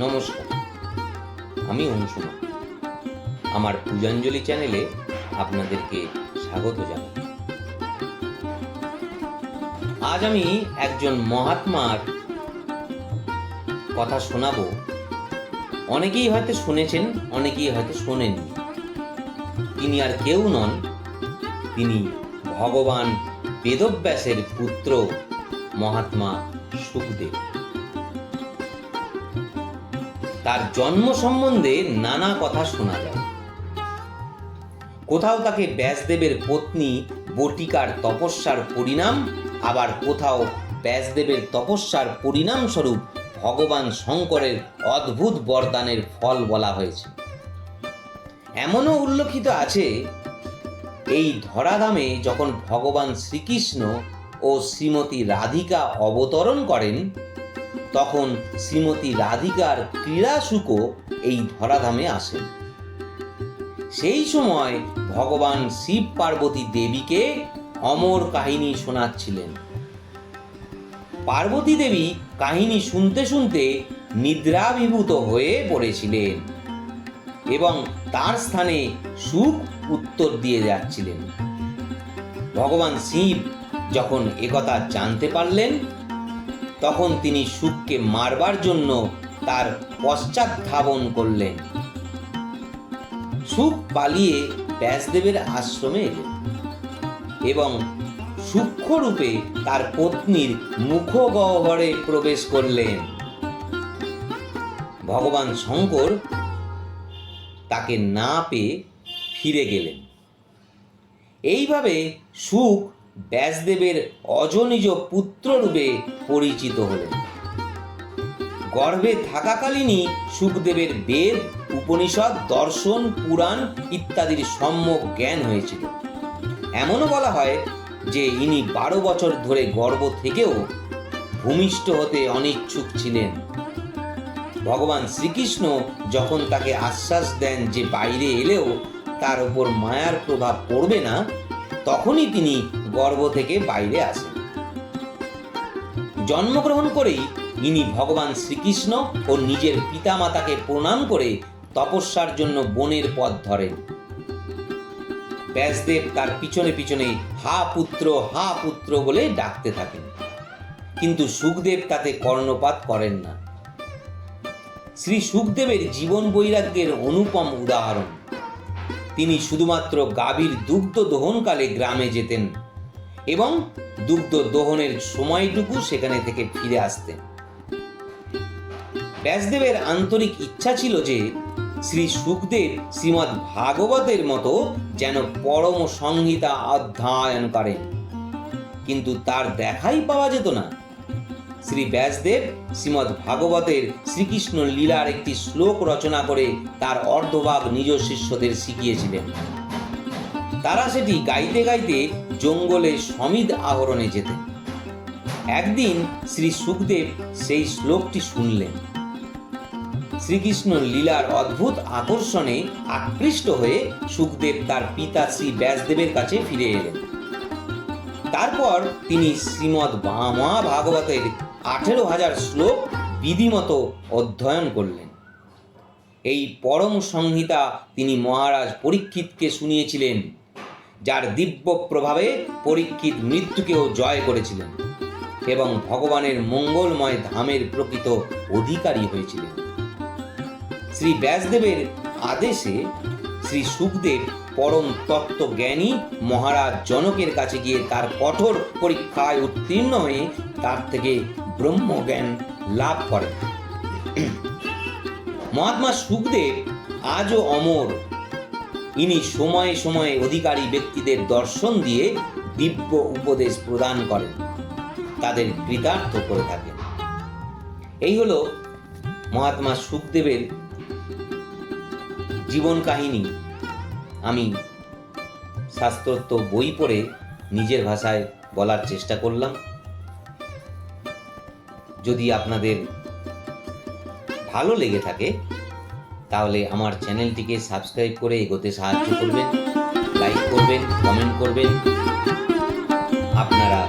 নমস্কার। আমি অংশুমান আমার পূজাঞ্জলি চ্যানেলে আপনাদেরকে স্বাগত জানাই। আজ আমি একজন মহাত্মার কথা শোনাবো। অনেকেই হয়তো শুনেছেন, অনেকেই হয়তো শোনেননি। তিনি আর কেউ নন। তিনি ভগবান বেদব্যাসের পুত্র মহাত্মা সুখদেব। তার জন্ম সম্বন্ধে নানা কথা শোনা যায়। কোথাও তাকে ব্যাসদেবের পত্নী বটিকার তপস্যার পরিণাম, আবার কোথাও ব্যাসদেবের তপস্যার পরিণাম স্বরূপ ভগবান শঙ্করের অদ্ভুত বরদানের ফল বলা হয়েছে। এমনও উল্লেখিত আছে, এই ধরাধামে যখন ভগবান শ্রীকৃষ্ণ ও শ্রীমতী রাধিকা অবতরণ করেন তখন শ্রীমতী রাধিকার ক্রীড়াসুকও এই ধরাধামে আসেন সেই সময় ভগবান শিব পার্বতী দেবীকে অমর কাহিনী শোনাচ্ছিলেন। পার্বতী দেবী কাহিনী শুনতে শুনতে নিদ্রাভিভূত হয়ে পড়েছিলেন এবং তার স্থানে সুখ উত্তর দিয়ে যাচ্ছিলেন। ভগবান শিব যখন একথা জানতে পারলেন তখন তিনি সুখকে মারবার জন্য তার পশ্চাৎ ধাবন করলেন। সুখ পালিয়ে ব্যাসদেবের আশ্রমে এলেন এবং সূক্ষ্মরূপে তার পত্নীর মুখগহ্বরে প্রবেশ করলেন। ভগবান শঙ্কর তাকে না পেয়ে ফিরে গেলেন। এইভাবে সুখ ব্যাসদেবের অজনিজ পুত্ররূপে পরিচিত হলেন। গর্ভে থাকাকালীনই সুখদেবের বেদ, উপনিষদ, দর্শন, পুরাণ ইত্যাদির সম্যক জ্ঞান হয়েছিল। এমনও বলা হয় যে ইনি বারো বছর ধরে গর্ভ থেকেও ভূমিষ্ঠ হতে অনিচ্ছুক ছিলেন। ভগবান শ্রীকৃষ্ণ যখন তাকে আশ্বাস দেন যে বাইরে এলেও তার উপর মায়ার প্রভাব পড়বে না, তখনই তিনি গর্ভ থেকে বাইরে আসেন জন্মগ্রহণ করেই ইনি ভগবান শ্রীকৃষ্ণ ও নিজের পিতামাতাকে প্রণাম করে তপস্যার জন্য বনের পথ ধরেন। ব্যাসদেব তার পিছনে পিছনে হা পুত্র হা পুত্র বলে ডাকতে থাকেন। কিন্তু সুখদেব তাতে কর্ণপাত করেন না। শ্রী সুখদেবের জীবন বৈরাগ্যের অনুপম উদাহরণ। তিনি শুধুমাত্র গাভীর দুগ্ধ দহনকালে গ্রামে যেতেন। এবং দুগ্ধ দহনের সময়টুকু সেখানে থেকে ফিরে আসতেন। ব্যাসদেবের আন্তরিক ইচ্ছা ছিল যে শ্রী সুখদেব শ্রীমৎ ভাগবতের মতো যেন পরম সংহিতা অধ্যয়ন করেন। কিন্তু তার দেখাই পাওয়া যেত না। শ্রী ব্যাসদেব শ্রীমৎ ভাগবতের শ্রীকৃষ্ণ লীলার একটি শ্লোক রচনা করে তার অর্ধভাগ নিজ শিষ্যদের শিখিয়েছিলেন। তারা সেটি গাইতে গাইতে জঙ্গলে সমিদ আহরণে যেতেন। একদিন শ্রী সুখদেব সেই শ্লোকটি শুনলেন। শ্রীকৃষ্ণ লীলার অদ্ভুত আকর্ষণে আকৃষ্ট হয়ে সুখদেব তার পিতা শ্রী ব্যাসদেবের কাছে ফিরে এলেন। তারপর তিনি শ্রীমৎ মা ভাগবতের আঠেরো হাজার শ্লোক বিধিমতো অধ্যয়ন করলেন। এই পরম সংহিতা তিনি মহারাজ পরীক্ষিতকে শুনিয়েছিলেন। যার দিব্য প্রভাবে পরীক্ষিত মৃত্যুকেও জয় করেছিলেন এবং ভগবানের মঙ্গলময় ধামের প্রকৃত অধিকারী হয়েছিলেন। শ্রী ব্যাসদেবের আদেশে শ্রী সুখদেব পরম তত্ত্ব জ্ঞানী মহারাজ জনকের কাছে গিয়ে তার কঠোর পরীক্ষায় উত্তীর্ণ হয়ে তার থেকে ব্রহ্মজ্ঞান লাভ করেন। মহাত্মা সুখদেব আজও অমর ইনি সময়ে সময়ে অধিকারী ব্যক্তিদের দর্শন দিয়ে দিব্য উপদেশ প্রদান করেন, তাদের কৃতার্থ করে থাকেন। এই হলো মহাত্মা সুখদেবের জীবন কাহিনী। আমি শাস্ত্রোক্ত বই পড়ে নিজের ভাষায় বলার চেষ্টা করলাম। যদি আপনাদের ভালো লেগে থাকে তাহলে আমার চ্যানেলটিকে সাবস্ক্রাইব করে এগোতে সাহায্য করবেন লাইক করবেন কমেন্ট করবেন। আপনারা